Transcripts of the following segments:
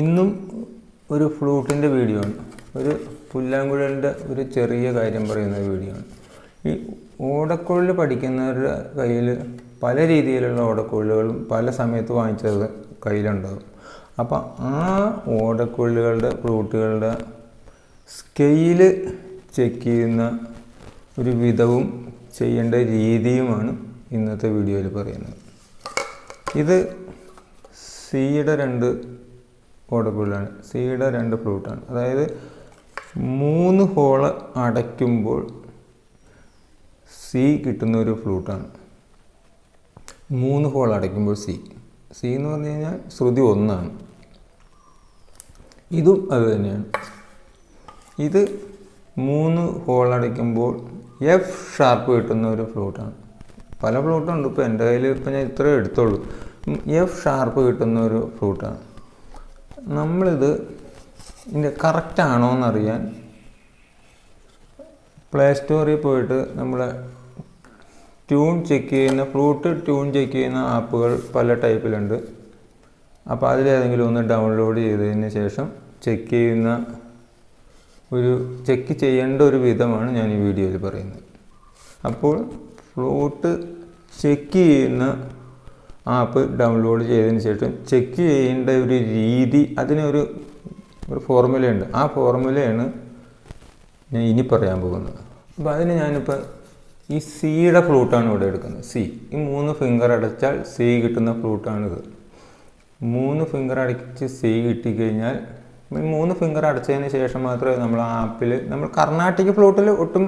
ഇന്നും ഒരു ഫ്ലൂട്ടിന്റെ വീഡിയോ ആണ്. ഒരു പുല്ലാങ്കുഴലിന്റെ ഒരു ചെറിയ കാര്യം പറയുന്ന വീഡിയോ ആണ്. ഈ ഓടക്കുഴൽ പഠിക്കുന്നവരുടെ കയ്യിൽ പല രീതിയിലുള്ള ഓടക്കുഴലുകളും പല സമയത്ത് വാങ്ങിച്ചത് കയ്യിലുണ്ടാകും അപ്പോൾ ആ ഓടക്കുഴലുകളുടെ ഫ്ലൂട്ടുകളുടെ സ്കെയിൽ ചെക്ക് ചെയ്യുന്ന ഒരു വിധവും ചെയ്യേണ്ട രീതിയുമാണ് ഇന്നത്തെ വീഡിയോയിൽ പറയുന്നത്. ഇത് സിയുടെ രണ്ട് ഓടക്കുഴലാണ് സിയുടെ രണ്ട് ഫ്ലൂട്ടാണ് അതായത് മൂന്ന് ഹോൾ അടയ്ക്കുമ്പോൾ സി കിട്ടുന്ന ഒരു ഫ്ലൂട്ടാണ് മൂന്ന് ഹോൾ അടയ്ക്കുമ്പോൾ സി സി എന്ന് പറഞ്ഞു കഴിഞ്ഞാൽ ശ്രുതി ഒന്നാണ്. ഇതും അത് തന്നെയാണ്. ഇത് മൂന്ന് ഹോൾ അടയ്ക്കുമ്പോൾ എഫ് ഷാർപ്പ് കിട്ടുന്ന ഒരു ഫ്ലൂട്ടാണ് പല ഫ്ലൂട്ടുണ്ട് ഇപ്പോൾ എന്റെ കയ്യിൽ ഇപ്പം ഞാൻ ഇത്രേ എടുത്തോളൂ എഫ് ഷാർപ്പ് കിട്ടുന്ന ഒരു ഫ്ലൂട്ടാണ് നമ്മളിത് ഇതിന്റെ കറക്റ്റ് ആണോ എന്നറിയാൻ പ്ലേ സ്റ്റോറിൽ പോയിട്ട് നമ്മൾ ട്യൂൺ ചെക്ക് ചെയ്യുന്ന ഫ്ലൂട്ട് ട്യൂൺ ചെക്ക് ചെയ്യുന്ന ആപ്പുകൾ പല ടൈപ്പിലുണ്ട് അപ്പോൾ അതിലേതെങ്കിലും ഒന്ന് ഡൗൺലോഡ് ചെയ്തതിന് ശേഷം ചെക്ക് ചെയ്യുന്ന ഒരു ചെക്ക് ചെയ്യേണ്ട ഒരു വിധമാണ് ഞാൻ ഈ വീഡിയോയിൽ പറയുന്നത്. അപ്പോൾ ഫ്ലൂട്ട് ചെക്ക് ചെയ്യുന്ന ആപ്പ് ഡൗൺലോഡ് ചെയ്തതിന് ശേഷം ചെക്ക് ചെയ്യേണ്ട ഒരു രീതി അതിനൊരു ഒരു ഫോർമുലയുണ്ട് ആ ഫോർമുലയാണ് ഞാൻ ഇനി പറയാൻ പോകുന്നത്. അപ്പോൾ അതിന് ഞാനിപ്പോൾ ഈ സിയുടെ ഫ്ലൂട്ടാണ് ഇവിടെ എടുക്കുന്നത്. സി ഈ മൂന്ന് ഫിംഗർ അടച്ചാൽ സി കിട്ടുന്ന ഫ്ലൂട്ടാണിത് മൂന്ന് ഫിംഗർ അടച്ച് സി കിട്ടിക്കഴിഞ്ഞാൽ മൂന്ന് ഫിംഗർ അടച്ചതിന് ശേഷം മാത്രമേ നമ്മൾ ആപ്പിൽ നമ്മൾ കർണാട്ടിക് ഫ്ലൂട്ടിൽ ഒട്ടും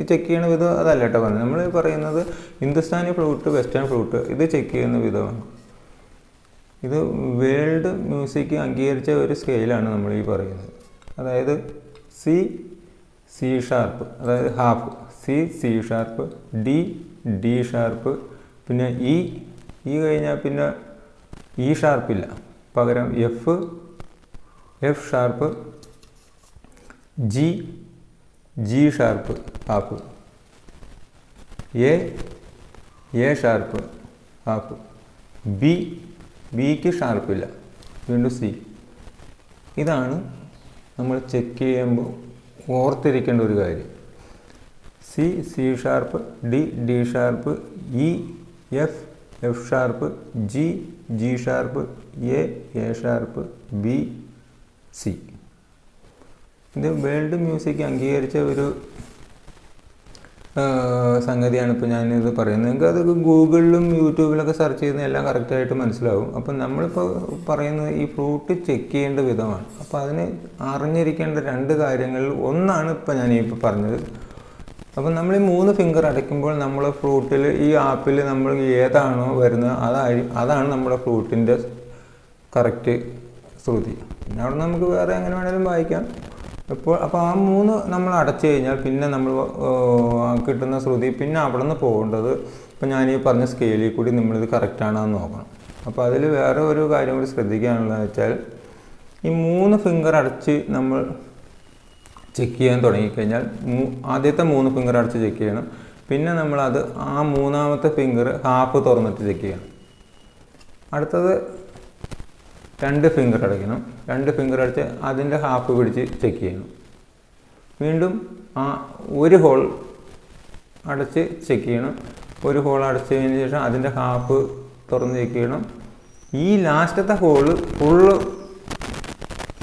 ഈ ചെക്ക് ചെയ്യുന്ന വിധം അതല്ല കേട്ടോ പറഞ്ഞത്. നമ്മൾ പറയുന്നത് ഹിന്ദുസ്ഥാനി ഫ്ലൂട്ട് വെസ്റ്റേൺ ഫ്ലൂട്ട് ഇത് ചെക്ക് ചെയ്യുന്ന വിധമാണ്. ഇത് വേൾഡ് മ്യൂസിക് അംഗീകരിച്ച ഒരു സ്കെയിലാണ് നമ്മൾ ഈ പറയുന്നത്. അതായത് സി സി ഷാർപ്പ് അതായത് half C C sharp D D sharp പിന്നെ ഇ ഇ കഴിഞ്ഞാൽ പിന്നെ ഇ ഷാർപ്പില്ല പകരം F F sharp G G sharp half A A sharp half B ബിക്ക് ഷാർപ്പില്ല വീണ്ടും സി ഇതാണ് നമ്മൾ ചെക്ക് ചെയ്യുമ്പോൾ ഓർത്തിരിക്കേണ്ട ഒരു കാര്യം. C C sharp D D sharp E F F sharp G G sharp A A sharp B C ഇത് വേൾഡ് മ്യൂസിക് അംഗീകരിച്ച ഒരു സംഗതിയാണ് ഇപ്പോൾ ഞാനിത് പറയുന്നത്. നിങ്ങൾക്ക് അതൊക്കെ ഗൂഗിളിലും യൂട്യൂബിലൊക്കെ സെർച്ച് ചെയ്യുന്ന എല്ലാം കറക്റ്റായിട്ട് മനസ്സിലാവും. അപ്പം നമ്മളിപ്പോൾ പറയുന്നത് ഈ ഫ്രൂട്ട് ചെക്ക് ചെയ്യേണ്ട വിധമാണ്. അപ്പോൾ അതിന് അറിഞ്ഞിരിക്കേണ്ട രണ്ട് കാര്യങ്ങളിൽ ഒന്നാണ് ഇപ്പോൾ ഞാൻ ഇപ്പോൾ പറഞ്ഞത്. അപ്പം നമ്മൾ ഈ മൂന്ന് ഫിംഗർ അടയ്ക്കുമ്പോൾ നമ്മൾ ഫ്രൂട്ടിൽ ഈ ആപ്പിൽ നമ്മൾ ഏതാണോ വരുന്നത് അതായി അതാണ് നമ്മുടെ ഫ്ലൂട്ടിന്റെ കറക്റ്റ് ശ്രുതി. പിന്നെ അവിടെ നമുക്ക് വേറെ എങ്ങനെ വേണേലും വായിക്കാം. ഇപ്പോൾ അപ്പോൾ ആ മൂന്ന് നമ്മൾ അടച്ചു കഴിഞ്ഞാൽ പിന്നെ നമ്മൾ കിട്ടുന്ന ശ്രുതി പിന്നെ അവിടെ നിന്ന് പോകേണ്ടത് ഇപ്പം ഞാൻ ഈ പറഞ്ഞ സ്കെയിലിൽ കൂടി നമ്മളിത് കറക്റ്റാണെന്ന് നോക്കണം. അപ്പോൾ അതിൽ വേറെ ഒരു കാര്യം കൂടി ശ്രദ്ധിക്കാനുള്ളതെന്ന് വെച്ചാൽ ഈ മൂന്ന് ഫിംഗർ അടച്ച് നമ്മൾ ചെക്ക് ചെയ്യാൻ തുടങ്ങിക്കഴിഞ്ഞാൽ ആദ്യത്തെ മൂന്ന് ഫിംഗർ അടച്ച് ചെക്ക് ചെയ്യണം. പിന്നെ നമ്മളത് ആ മൂന്നാമത്തെ ഫിംഗർ ഹാഫ് തുറന്നിട്ട് ചെക്ക് ചെയ്യണം. അടുത്തത് രണ്ട് ഫിംഗർ അടയ്ക്കണം. രണ്ട് ഫിംഗർ അടിച്ച് അതിന്റെ ഹാഫ് പിടിച്ച് ചെക്ക് ചെയ്യണം. വീണ്ടും ആ ഒരു ഹോൾ അടച്ച് ചെക്ക് ചെയ്യണം. ഒരു ഹോൾ അടച്ചതിന് ശേഷം അതിന്റെ ഹാഫ് തുറന്ന് ചെക്ക് ചെയ്യണം. ഈ ലാസ്റ്റത്തെ ഹോൾ ഫുള്ള്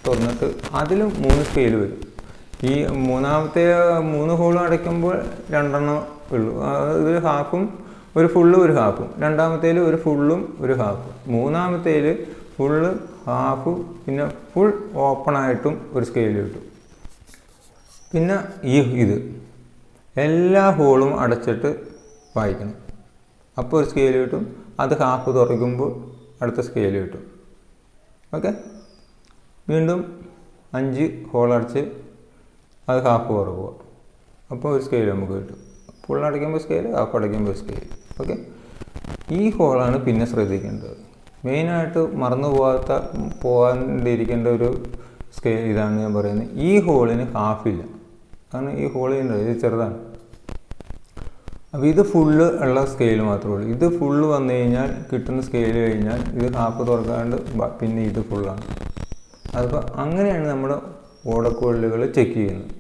തുറന്നിട്ട് അതിലും മൂന്ന് സ്കെയിൽ വരും. ഈ മൂന്നാമത്തെ മൂന്ന് ഹോളും അടയ്ക്കുമ്പോൾ രണ്ടെണ്ണം ഉള്ളൂ. ഒരു ഹാഫും ഒരു ഫുള്ളും ഒരു ഹാഫും രണ്ടാമത്തേൽ ഒരു ഫുള്ളും ഒരു ഹാഫും മൂന്നാമത്തേൽ ഫുള്ള് ഹാഫ് പിന്നെ ഫുൾ ഓപ്പണായിട്ടും ഒരു സ്കെയിൽ കിട്ടും. പിന്നെ ഈ ഇത്. എല്ലാ ഹോളും അടച്ചിട്ട് വായിക്കണം. അപ്പോൾ ഒരു സ്കെയിൽ കിട്ടും. അത് ഹാഫ് തുറക്കുമ്പോൾ അടുത്ത സ്കെയിൽ കിട്ടും. ഓക്കെ വീണ്ടും അഞ്ച് ഹോൾ അടച്ച് അത് ഹാഫ് തുറക്കുക. അപ്പോൾ ഒരു സ്കെയിൽ നമുക്ക് കിട്ടും. ഫുൾ അടയ്ക്കുമ്പോൾ സ്കെയിൽ ഹാഫ് അടയ്ക്കുമ്പോൾ സ്കെയിൽ ഓക്കെ ഈ ഹോളാണ് പിന്നെ ശ്രദ്ധിക്കേണ്ടത്. മെയിനായിട്ട് മറന്നു പോകാത്ത പോകാണ്ടിരിക്കേണ്ട ഒരു സ്കെയിൽ ഇതാണ് ഞാൻ പറയുന്നത്. ഈ ഹോളിന് ഹാഫില്ല. കാരണം ഈ ഹോളിന്റെ ഇത് ചെറുതാണ്. അപ്പോൾ ഇത് ഫുള്ള് ഉള്ള സ്കെയിൽ മാത്രമേ ഉള്ളൂ. ഇത് ഫുള്ള് വന്നു കഴിഞ്ഞാൽ കിട്ടുന്ന സ്കെയിൽ കഴിഞ്ഞാൽ ഇത് ഹാഫ് തുറക്കാണ്ട് പിന്നെ ഇത് ഫുള്ളാണ്. അതിപ്പോൾ അങ്ങനെയാണ് നമ്മുടെ ഓടക്കോളുകൾ ചെക്ക് ചെയ്യുന്നത്.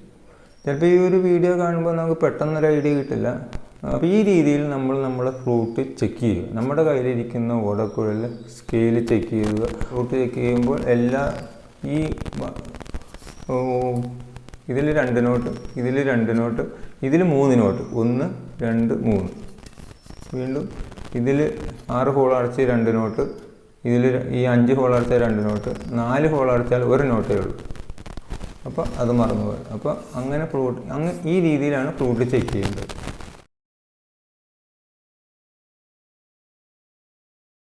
ചിലപ്പോൾ ഈ ഒരു വീഡിയോ കാണുമ്പോൾ നമുക്ക് പെട്ടെന്നൊരു ഐഡിയ കിട്ടില്ല. അപ്പോൾ ഈ രീതിയിൽ നമ്മൾ നമ്മുടെ ഫ്ലൂട്ട് ചെക്ക് ചെയ്യുക. നമ്മുടെ കയ്യിലിരിക്കുന്ന ഓടക്കുഴൽ സ്കെയിൽ ചെക്ക് ചെയ്യുക. ഫ്ലൂട്ട് ചെക്ക് ചെയ്യുമ്പോൾ എല്ലാ ഈ ഇതിൽ രണ്ട് നോട്ട് ഇതിൽ രണ്ട് നോട്ട് ഇതിൽ മൂന്ന് നോട്ട്. ഒന്ന് രണ്ട് മൂന്ന്. വീണ്ടും ഇതിൽ ആറ് ഹോൾ അടച്ച് രണ്ട് നോട്ട് ഇതിൽ ഈ അഞ്ച് ഹോൾ അടച്ചാൽ രണ്ട് നോട്ട് നാല് ഹോൾ അടച്ചാൽ ഒരു നോട്ടേ ഉള്ളൂ. അപ്പോൾ അത് മറന്നുപോയി അപ്പോൾ അങ്ങനെ ഫ്ലൂട്ട് അങ്ങ് ഈ രീതിയിലാണ് ഫ്ലൂട്ട് ചെക്ക് ചെയ്യേണ്ടത്.